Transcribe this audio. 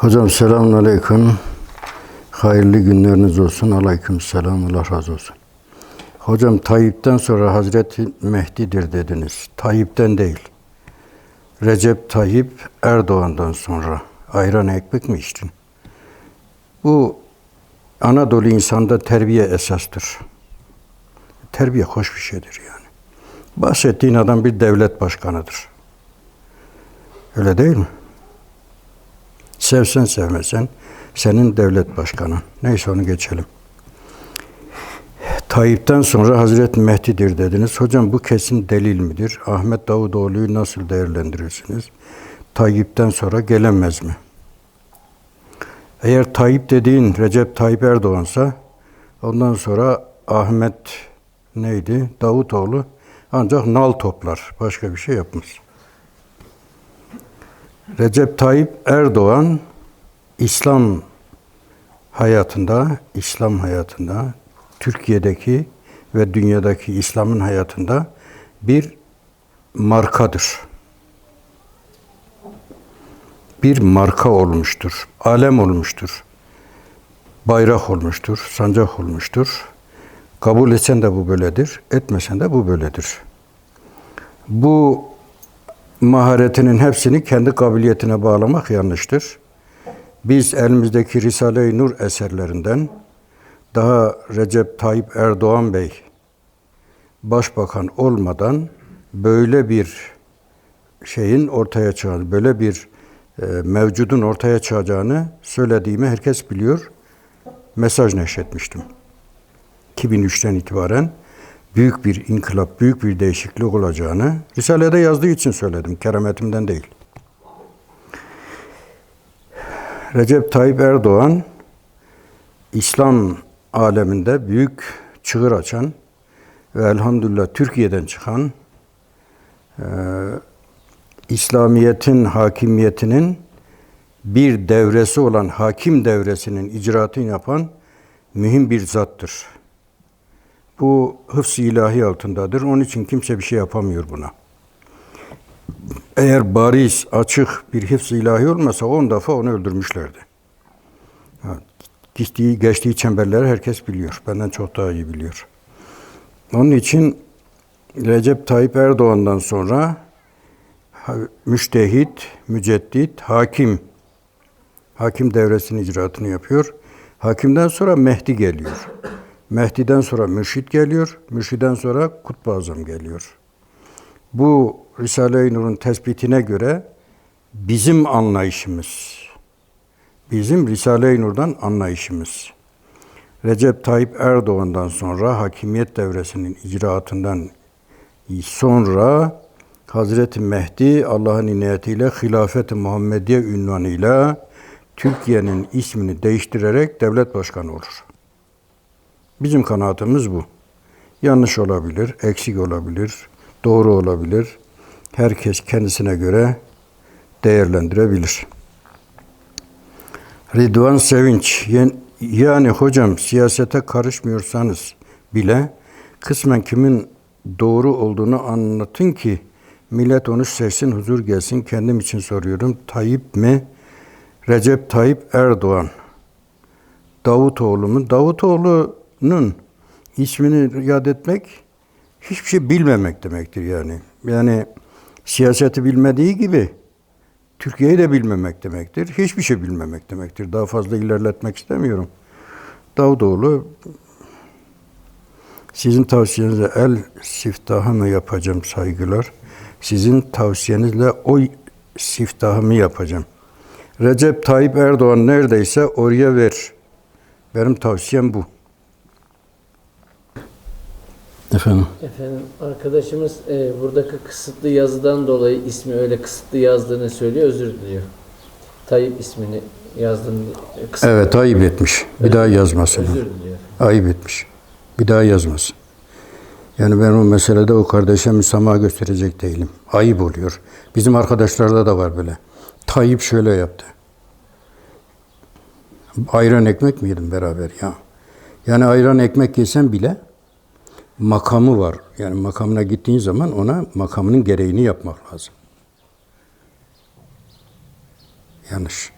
Hocam selamun aleyküm. Hayırlı günleriniz olsun. Aleyküm selam. Allah razı olsun. Hocam Tayyip'ten sonra Hazreti Mehdi'dir dediniz. Tayyip'ten değil. Recep Tayyip Erdoğan'dan sonra ayran ekmek mi içtin? Bu Anadolu insanda terbiye esastır. Terbiye hoş bir şeydir yani. Bahsettiğin adam bir devlet başkanıdır. Öyle değil mi? Sevsen sevmesen senin devlet başkanın. Neyse onu geçelim. Tayyip'ten sonra Hazreti Mehdi'dir dediniz. Hocam bu kesin delil midir? Ahmet Davutoğlu'yu nasıl değerlendirirsiniz? Tayyip'ten sonra gelemez mi? Eğer Tayyip dediğin Recep Tayyip Erdoğan'sa ondan sonra Ahmet neydi? Davutoğlu ancak nal toplar. Başka bir şey yapmaz. Recep Tayyip Erdoğan İslam hayatında, İslam hayatında, Türkiye'deki ve dünyadaki İslam'ın hayatında bir markadır. Bir marka olmuştur, alem olmuştur, bayrak olmuştur, sancak olmuştur. Kabul etsen de bu böyledir, etmesen de bu böyledir. Bu maharetinin hepsini kendi kabiliyetine bağlamak yanlıştır. Biz elimizdeki Risale-i Nur eserlerinden daha Recep Tayyip Erdoğan Bey başbakan olmadan böyle bir şeyin ortaya çıkacağını, böyle bir e, mevcudun ortaya çıkacağını söylediğimi herkes biliyor. Mesaj neşretmiştim. 2003'ten itibaren büyük bir inkılap, büyük bir değişiklik olacağını Risale'de yazdığı için söyledim. Kerametimden değil. Recep Tayyip Erdoğan İslam aleminde büyük çığır açan ve elhamdülillah Türkiye'den çıkan e, İslamiyet'in hakimiyetinin bir devresi olan hakim devresinin icraatını yapan mühim bir zattır. Bu hıfz-ı ilahi altındadır. Onun için kimse bir şey yapamıyor buna. Eğer bariz, açık bir hıfz-ı ilahi olmasa on defa onu öldürmüşlerdi. Ha, Geçtiği, geçtiği çemberleri herkes biliyor. Benden çok daha iyi biliyor. Onun için Recep Tayyip Erdoğan'dan sonra müştehit, müceddit, hakim, hakim devresinin icraatını yapıyor. Hakimden sonra Mehdi geliyor. Mehdi'den sonra mürşit geliyor. Mürşiden sonra Kutbu Azam geliyor. Bu Risale-i Nur'un tespitine göre bizim anlayışımız, bizim Risale-i Nur'dan anlayışımız, Recep Tayyip Erdoğan'dan sonra hakimiyet devresinin icraatından sonra Hazreti Mehdi Allah'ın inayetiyle Hilafet-i Muhammediye ünvanıyla Türkiye'nin ismini değiştirerek devlet başkanı olur. Bizim kanaatimiz bu. Yanlış olabilir, eksik olabilir, doğru olabilir. Herkes kendisine göre değerlendirebilir. Ridvan Sevinç, yani hocam siyasete karışmıyorsanız bile kısmen kimin doğru olduğunu anlatın ki millet onu sevsin, huzur gelsin. Kendim için soruyorum. Tayyip mi? Recep Tayyip Erdoğan. Davutoğlu mu? Davutoğlu'nun ismini yad etmek hiçbir şey bilmemek demektir yani. Yani siyaseti bilmediği gibi Türkiye'yi de bilmemek demektir. Hiçbir şey bilmemek demektir. Daha fazla ilerletmek istemiyorum. Davutoğlu sizin tavsiyenizle el siftahı mı yapacağım saygılar? Sizin tavsiyenizle o siftahı mı yapacağım? Recep Tayyip Erdoğan neredeyse oraya ver. Benim tavsiyem bu. Efendim? Efendim arkadaşımız e, buradaki kısıtlı yazıdan dolayı ismi öyle kısıtlı yazdığını söylüyor özür diliyor. Tayyip ismini yazdığını kısıtlı Evet ayıp etmiş. Bir daha yazmasın. özür diliyor. Ayıp etmiş. Bir daha yazmasın. Yani ben o meselede o kardeşe müsamaha gösterecek değilim. Ayıp oluyor. Bizim arkadaşlarda da var böyle. Tayyip şöyle yaptı. Ayran ekmek mi yedin beraber ya? Yani ayran ekmek yesen bile makamı var. Yani makamına gittiğin zaman ona makamının gereğini yapmak lazım. Yanlış.